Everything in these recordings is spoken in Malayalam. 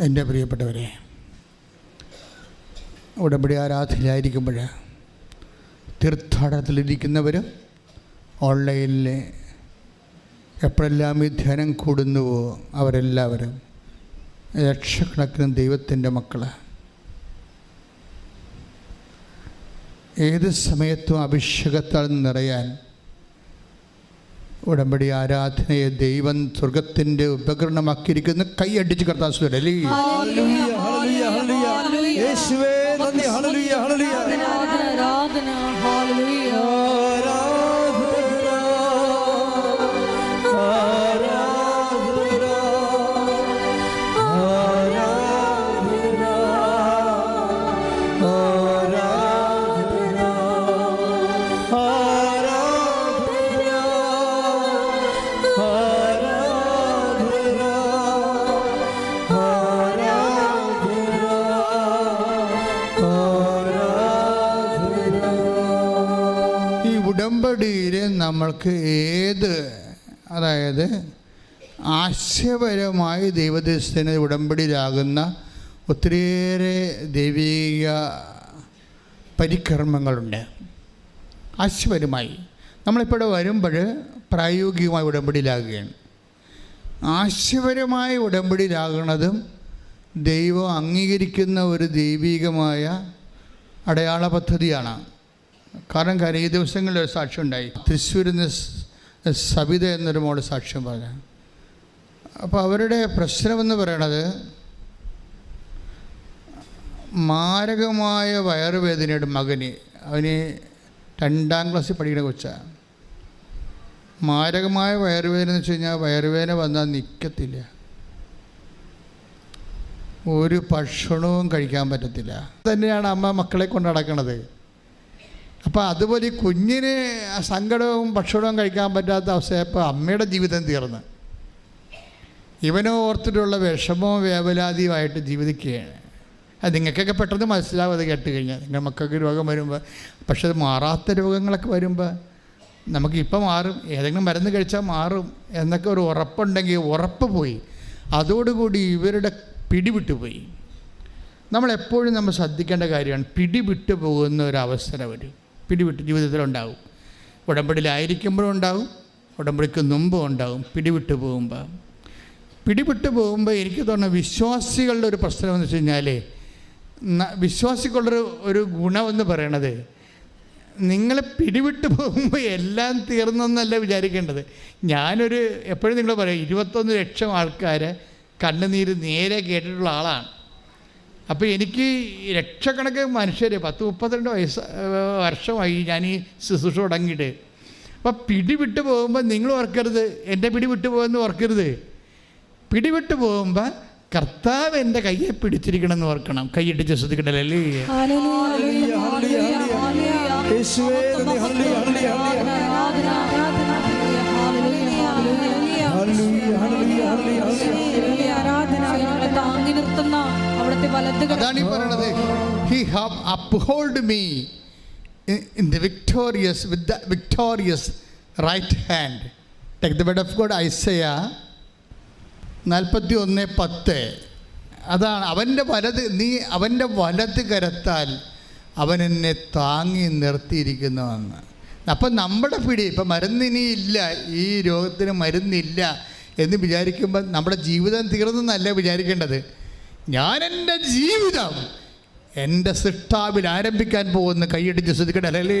എന്റെ പ്രിയപ്പെട്ടവരെ ഉടമ്പടി ആരാധനയായിരിക്കുമ്പോൾ തീർത്ഥാടനത്തിലിരിക്കുന്നവർ ഓൺലൈനിൽ എപ്പോഴെല്ലാം ഈ ധ്യാനം കൂടുന്നുവോ അവരെല്ലാവരും ലക്ഷക്കണക്കിന് ദൈവത്തിന്റെ മക്കൾ ഏത് സമയത്തും അഭിഷേകത്താൽ നിറയാൻ ഉടമ്പടി ആരാധനയെ ദൈവം സ്വർഗത്തിന്റെ ഉപകരണമാക്കിയിരിക്കുന്ന. കൈയടിച്ച് കർത്താൻ സുരലി ഹല്ലേലൂയ, ഹല്ലേലൂയ, ഹല്ലേലൂയ. യേശുവേ നന്ദി. Hallelujah hallelujah. ആരാധന ആരാധന ഹല്ലേലൂയ നമ്മൾക്ക് ഏത് അതായത് ആശയപരമായി ദൈവദേശത്തിന് ഉടമ്പടിയിലാകുന്ന ഒത്തിരിയേറെ ദൈവീക പരിക്രമങ്ങളുണ്ട് ആശയപരമായി. നമ്മളിപ്പോൾ വരുമ്പോൾ പ്രായോഗികമായി ഉടമ്പടിയിലാകുകയാണ്. ആശയപരമായി ഉടമ്പടിയിലാകുന്നതും ദൈവം അംഗീകരിക്കുന്ന ഒരു ദൈവികമായ അടയാള പദ്ധതിയാണ്. കാരണം കാര്യം ഈ ദിവസങ്ങളിൽ ഒരു സാക്ഷ്യം ഉണ്ടായി. തൃശ്ശൂരിൽ നിന്ന് സബിത എന്നൊരു മോൾ സാക്ഷ്യം പറഞ്ഞു. അപ്പോൾ അവരുടെ പ്രശ്നമെന്ന് പറയണത് മാരകമായ വയറുവേദനയുടെ മകന് അവന് രണ്ടാം ക്ലാസ്സിൽ പഠിക്കുന്ന കൊച്ചാണ് മാരകമായ വയറുവേദന എന്ന് വെച്ച് കഴിഞ്ഞാൽ വയറുവേദന വന്നാൽ നിൽക്കത്തില്ല ഒരു ഭക്ഷണവും കഴിക്കാൻ പറ്റത്തില്ല. തന്നെയാണ് അമ്മ മക്കളെ കൊണ്ട് നടക്കണത്. അപ്പോൾ അതുപോലെ ഈ കുഞ്ഞിന് സങ്കടവും ഭക്ഷണവും കഴിക്കാൻ പറ്റാത്ത അവസ്ഥയപ്പോൾ അമ്മയുടെ ജീവിതം തീർന്ന്. ഇവനെ ഓർത്തിട്ടുള്ള വിഷമവും വേവലാതിയുമായിട്ട് ജീവിക്കുകയാണ്. അത് നിങ്ങൾക്കൊക്കെ പെട്ടെന്ന് മനസ്സിലാവും കേട്ട് കഴിഞ്ഞാൽ. നിങ്ങളുടെ മക്കൾക്ക് രോഗം വരുമ്പോൾ പക്ഷെ അത് മാറാത്ത രോഗങ്ങളൊക്കെ വരുമ്പോൾ നമുക്ക് ഇപ്പം മാറും. ഏതെങ്കിലും മരുന്ന് കഴിച്ചാൽ മാറും എന്നൊക്കെ ഒരു ഉറപ്പുണ്ടെങ്കിൽ ഉറപ്പ് പോയി. അതോടുകൂടി ഇവരുടെ പിടിവിട്ടു പോയി. നമ്മളെപ്പോഴും നമ്മൾ ശ്രദ്ധിക്കേണ്ട കാര്യമാണ് പിടിവിട്ടു പോകുന്ന ഒരു അവസരം വരും പിടിവിട്ട് ജീവിതത്തിലുണ്ടാവും. ഉടമ്പടിയിലായിരിക്കുമ്പോഴും ഉണ്ടാവും ഉടമ്പടിക്ക് മുമ്പും ഉണ്ടാവും പിടിവിട്ട് പോകുമ്പോൾ പിടിവിട്ട് പോകുമ്പോൾ എനിക്ക് തോന്നുന്ന വിശ്വാസികളുടെ ഒരു പ്രശ്നം എന്ന് വെച്ച് കഴിഞ്ഞാൽ വിശ്വാസികളുടെ ഒരു ഗുണമെന്ന് പറയണത് നിങ്ങളെ പിടിവിട്ട് പോകുമ്പോൾ എല്ലാം തീർന്നെന്നല്ല വിചാരിക്കേണ്ടത്. ഞാനൊരു എപ്പോഴും നിങ്ങൾ പറയും ഇരുപത്തൊന്ന് ലക്ഷം ആൾക്കാരെ കണ്ണുനീര് നേരെ കേട്ടിട്ടുള്ള ആളാണ്. അപ്പോൾ എനിക്ക് ലക്ഷക്കണക്കിന് മനുഷ്യർ പത്ത് മുപ്പത്തിരണ്ട് വയസ്സ് വർഷമായി ഞാൻ ഈ ശുശ്രൂഷ തുടങ്ങിയിട്ട് അപ്പോൾ പിടിവിട്ട് പോകുമ്പോൾ നിങ്ങൾ ഓർക്കരുത് എന്റെ പിടിവിട്ട് പോകുമെന്ന് ഓർക്കരുത് പിടിവിട്ട് പോകുമ്പോൾ കർത്താവ് എന്റെ കയ്യെ പിടിച്ചിരിക്കണമെന്ന് ഓർക്കണം കൈയിട്ട് ഹല്ലേലൂയ താങ്ങി നിർത്തുന്ന അതാണ് ഈ പറയണത്. He have uphold me in the victorious with the victorious right hand take the bed of God Isaiah നാൽപ്പത്തി ഒന്ന് പത്ത്. അതാണ് അവന്റെ വലത് നീ അവന്റെ വലത് കരത്താൽ അവൻ എന്നെ താങ്ങി നിർത്തിയിരിക്കുന്നുവെന്ന്. അപ്പം നമ്മുടെ പിടി ഇപ്പം മരുന്നിനിയില്ല ഈ രോഗത്തിന് മരുന്നില്ല എന്ന് വിചാരിക്കുമ്പോൾ നമ്മുടെ ജീവിതം തീർന്നെന്നല്ല വിചാരിക്കേണ്ടത്. ഞാൻ എന്റെ ജീവിതം എന്റെ സൃഷ്ടാവിൽ ആരംഭിക്കാൻ പോകുന്ന കൈയടിച്ച് ശ്രദ്ധിക്കട്ടെ. അല്ലേ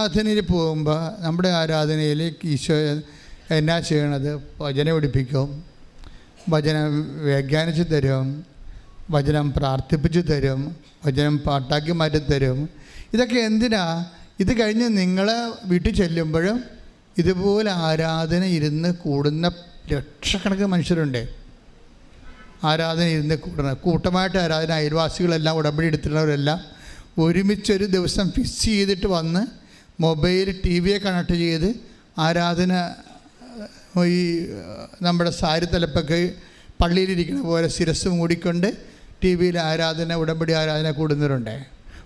ആരാധനയിൽ പോകുമ്പോൾ നമ്മുടെ ആരാധനയിൽ ഈശോ എന്നാ ചെയ്യണത്? വചനം പഠിപ്പിക്കും വചനം വ്യാഖ്യാനിച്ച് തരും വചനം പ്രാർത്ഥിപ്പിച്ച് തരും വചനം പാട്ടാക്കി മാറ്റി തരും. ഇതൊക്കെ എന്തിനാ? ഇത് കഴിഞ്ഞ് നിങ്ങൾ വീട്ടിൽ ചെല്ലുമ്പോഴും ഇതുപോലെ ആരാധന ഇരുന്ന് കൂടുന്ന ലക്ഷക്കണക്കിന് മനുഷ്യരുണ്ട്. ആരാധന ഇരുന്ന് കൂടണം കൂട്ടമായിട്ട് ആരാധന അയൽവാസികളെല്ലാം ഉടമ്പടി എടുത്തിട്ടുള്ളവരെല്ലാം ഒരുമിച്ചൊരു ദിവസം ഫിക്സ് ചെയ്തിട്ട് വന്ന് മൊബൈൽ ടി വിയെ കണക്ട് ചെയ്ത് ആരാധന ഈ നമ്മുടെ സാരി തലപ്പൊക്കെ പള്ളിയിലിരിക്കുന്ന പോലെ ശിരസ് മൂടിക്കൊണ്ട് ടി വിയിൽ ആരാധന ഉടമ്പടി ആരാധന കൂടുന്നവരുണ്ട്.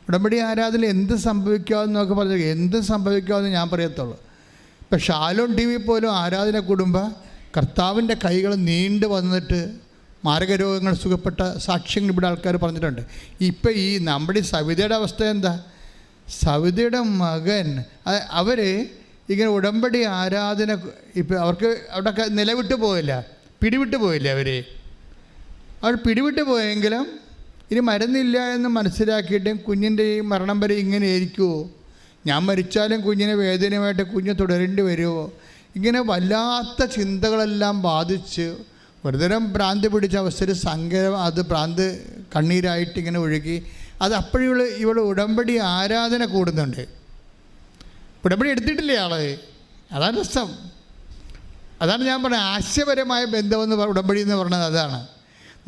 ഉടമ്പടി ആരാധന എന്ത് സംഭവിക്കാമെന്നൊക്കെ പറഞ്ഞു എന്ത് സംഭവിക്കാമെന്ന് ഞാൻ പറയത്തുള്ളൂ. ഇപ്പം ഷാലോൺ ടി വി പോലും ആരാധന കൂടുമ്പോൾ കർത്താവിന്റെ കൈകൾ നീണ്ടു വന്നിട്ട് മാരകരോഗങ്ങൾ സുഖപ്പെട്ട സാക്ഷ്യങ്ങൾ ഇവിടെ ആൾക്കാർ പറഞ്ഞിട്ടുണ്ട്. ഇപ്പം ഈ നമ്മുടെ സവിതയുടെ അവസ്ഥ എന്താ? സവിതയുടെ മകൻ അവർ ഇങ്ങനെ ഉടമ്പടി ആരാധന ഇപ്പം അവർക്ക് അവിടെ നിലവിട്ട് പോയില്ല പിടിവിട്ട് പോയില്ല അവർ അവർ പിടിവിട്ട് പോയെങ്കിലും ഇനി മരുന്നില്ല എന്ന് മനസ്സിലാക്കിയിട്ടും കുഞ്ഞിന്റെ ഈ മരണം വരെ ഇങ്ങനെ ആയിരിക്കുമോ ഞാൻ മരിച്ചാലും കുഞ്ഞിനെ വേദനയുമായിട്ട് കുഞ്ഞ് തുടരേണ്ടി വരുമോ ഇങ്ങനെ വല്ലാത്ത ചിന്തകളെല്ലാം ബാധിച്ച് ഒരുതരം ഭ്രാന്ത് പിടിച്ച അവസ്ഥയിൽ സങ്കരം അത് ഭ്രാന്ത് കണ്ണീരായിട്ട് ഇങ്ങനെ ഒഴുകി അത് അപ്പോഴുള്ള ഇവിടെ ഉടമ്പടി ആരാധന കൂടുന്നുണ്ട്. ഉടമ്പടി എടുത്തിട്ടില്ലേ ആൾ? അതാണ് രസം. അതാണ് ഞാൻ പറഞ്ഞത് ആശയപരമായ ബന്ധമെന്ന് ഉടമ്പടി എന്ന് പറഞ്ഞത് അതാണ്.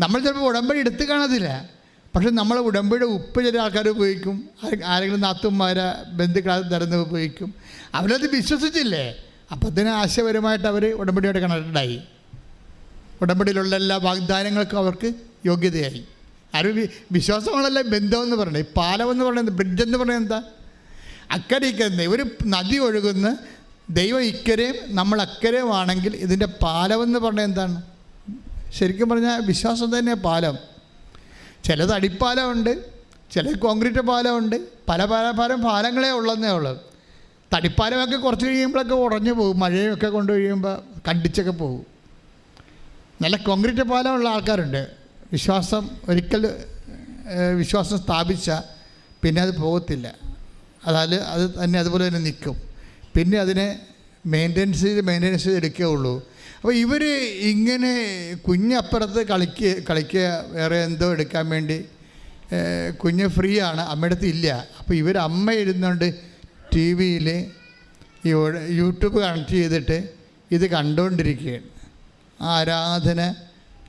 നമ്മൾ ചിലപ്പോൾ ഉടമ്പടി എടുത്ത് കാണത്തില്ല. പക്ഷെ നമ്മൾ ഉടമ്പടിയുടെ ഉപ്പ് ചില ആൾക്കാർ ഉപയോഗിക്കും. ആരെ- ആരെങ്കിലും നാത്തുമാരെ ബന്ധുക്കളെ തരുന്ന ഉപയോഗിക്കും. അവരത് വിശ്വസിച്ചില്ലേ? അപ്പം അതിന് ആശയപരമായിട്ട് അവർ ഉടമ്പടിയോടെ കണക്റ്റഡായി. ഉടമ്പടിയിലുള്ള എല്ലാ വാഗ്ദാനങ്ങൾക്കും അവർക്ക് യോഗ്യതയായി. ആരും വി- വിശ്വാസങ്ങളല്ല ബന്ധമെന്ന് പറയുന്നത് ഈ പാലം എന്ന് പറയുന്നത് ബ്രിഡ്ജ് എന്ന് പറയുന്നത് എന്താ? അക്കരെ ഇക്കരെ ഒരു നദി ഒഴുകുന്ന ദൈവം ഇക്കരെയും നമ്മൾ അക്കരെയും ആണെങ്കിൽ ഇതിന്റെ എന്ന് പറഞ്ഞാൽ എന്താണ്? ശരിക്കും പറഞ്ഞാൽ വിശ്വാസം തന്നെ പാലം. ചിലത് അടിപ്പാലമുണ്ട് ചില കോൺക്രീറ്റ് പാലമുണ്ട് പല പല പല പാലങ്ങളേ ഉള്ളതെന്നേ ഉള്ളൂ. തടിപ്പാലമൊക്കെ കുറച്ച് കഴിയുമ്പോഴൊക്കെ ഉടഞ്ഞു പോകും മഴയൊക്കെ കൊണ്ടു കഴിയുമ്പോൾ കണ്ടിച്ചൊക്കെ പോകും. നല്ല കോൺക്രീറ്റ് പാലമുള്ള ആൾക്കാരുണ്ട്. വിശ്വാസം ഒരിക്കൽ വിശ്വാസം സ്ഥാപിച്ച പിന്നെ അത് പോകത്തില്ല. അതായത് അത് തന്നെ അതുപോലെ തന്നെ നിൽക്കും. പിന്നെ അതിനെ മെയിന്റെനൻസ് ചെയ്ത് മെയിന്റെനൻസ് ചെയ്ത് ഉള്ളൂ അപ്പോൾ ഇവർ ഇങ്ങനെ കുഞ്ഞപ്പുറത്ത് കളിക്കുക കളിക്കുക വേറെ എന്തോ എടുക്കാൻ വേണ്ടി കുഞ്ഞ് ഫ്രീ ആണ് അമ്മയുടെ അടുത്ത് ഇല്ല. അപ്പോൾ ഇവർ അമ്മ ഇരുന്നുകൊണ്ട് ടി വിയിൽ യൂട്യൂബ് കണക്ട് ചെയ്തിട്ട് ഇത് കണ്ടുകൊണ്ടിരിക്കുകയാണ്. ആരാധന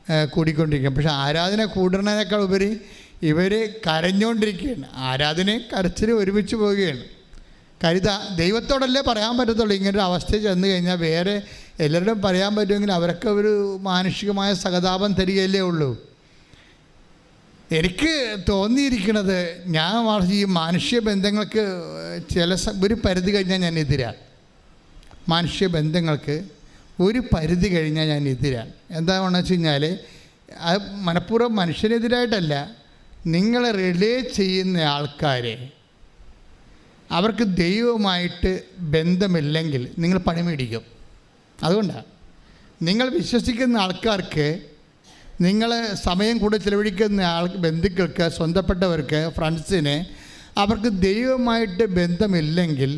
ഏഹ്, കൂടിക്കൊണ്ടിരിക്കുകയാണ് പക്ഷെ ആരാധന കൂടുന്നതിനേക്കാൾ ഉപരി ഇവർ കരഞ്ഞുകൊണ്ടിരിക്കുകയാണ് ആരാധനയും കരച്ചിലും ഒരുമിച്ച് പോവുകയാണ്. കരുത ദൈവത്തോടല്ലേ പറയാൻ പറ്റത്തുള്ളൂ? ഇങ്ങനൊരു അവസ്ഥയിൽ ചെന്ന് കഴിഞ്ഞാൽ വേറെ എല്ലാവരോടും പറയാൻ പറ്റുമെങ്കിൽ അവരൊക്കെ ഒരു മാനുഷികമായ സഹതാപം തരികയല്ലേ ഉള്ളൂ. എനിക്ക് തോന്നിയിരിക്കുന്നത് ഞാൻ വളരെ ഈ മാനുഷ്യ ബന്ധങ്ങൾക്ക് ചില ഒരു പരിധി കഴിഞ്ഞാൽ ഞാൻ എതിരാ. മാനുഷ്യ ബന്ധങ്ങൾക്ക് ഒരു പരിധി കഴിഞ്ഞാൽ ഞാൻ എതിരാണ് എന്താണെന്ന് വെച്ച് കഴിഞ്ഞാൽ അത് മനഃപൂർവം മനുഷ്യനെതിരായിട്ടല്ല നിങ്ങളെ റിലേ ചെയ്യുന്ന ആൾക്കാരെ അവർക്ക് ദൈവവുമായിട്ട് ബന്ധമില്ലെങ്കിൽ നിങ്ങൾ പണി മേടിക്കും. അതുകൊണ്ടാണ് നിങ്ങൾ വിശ്വസിക്കുന്ന ആൾക്കാർക്ക് നിങ്ങൾ സമയം കൂടെ ചിലവഴിക്കുന്ന ആൾ ബന്ധുക്കൾക്ക് സ്വന്തപ്പെട്ടവർക്ക് ഫ്രണ്ട്സിന് അവർക്ക് ദൈവമായിട്ട് ബന്ധമില്ലെങ്കിൽ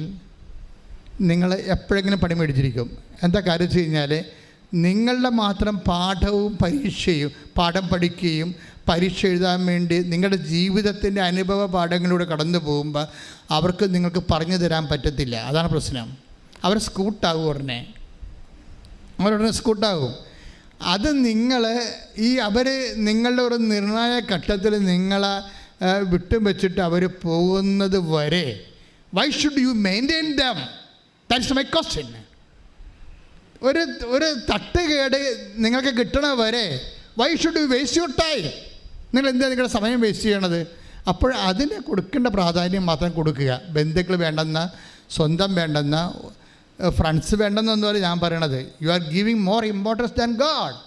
നിങ്ങൾ എപ്പോഴെങ്കിലും പണി മേടിച്ചിരിക്കും എന്താ കാര്യം വെച്ച് കഴിഞ്ഞാൽ നിങ്ങളുടെ മാത്രം പാഠവും പരീക്ഷയും പാഠം പഠിക്കുകയും പരീക്ഷ എഴുതാൻ വേണ്ടി നിങ്ങളുടെ ജീവിതത്തിന്റെ അനുഭവ പാഠങ്ങളിലൂടെ കടന്നു പോകുമ്പോൾ അവർക്ക് നിങ്ങൾക്ക് പറഞ്ഞു തരാൻ പറ്റത്തില്ല. അതാണ് പ്രശ്നം. അവർ സ്കൂട്ടാകും ഉടനെ. അവരുടനെ സ്കൂട്ടാകും. അത് നിങ്ങൾ ഈ അവർ നിങ്ങളുടെ ഒരു നിർണായക ഘട്ടത്തിൽ നിങ്ങളെ വിട്ടും വെച്ചിട്ട് അവർ പോകുന്നത് വരെ why should you maintain them that's my question ഒരു ഒരു തട്ടുകേട് നിങ്ങൾക്ക് കിട്ടണ വരെ why should you waste your time നിങ്ങൾ എന്താ നിങ്ങളുടെ സമയം വേസ്റ്റ് ചെയ്യണത്? അപ്പോൾ അതിന് കൊടുക്കേണ്ട പ്രാധാന്യം മാത്രം കൊടുക്കുക. ബന്ധുക്കൾ വേണ്ടെന്ന സ്വന്തം വേണ്ടെന്ന ഫ്രണ്ട്സ് വേണ്ടെന്നൊന്നുമല്ല ഞാൻ പറയണത്. You are giving more importance than God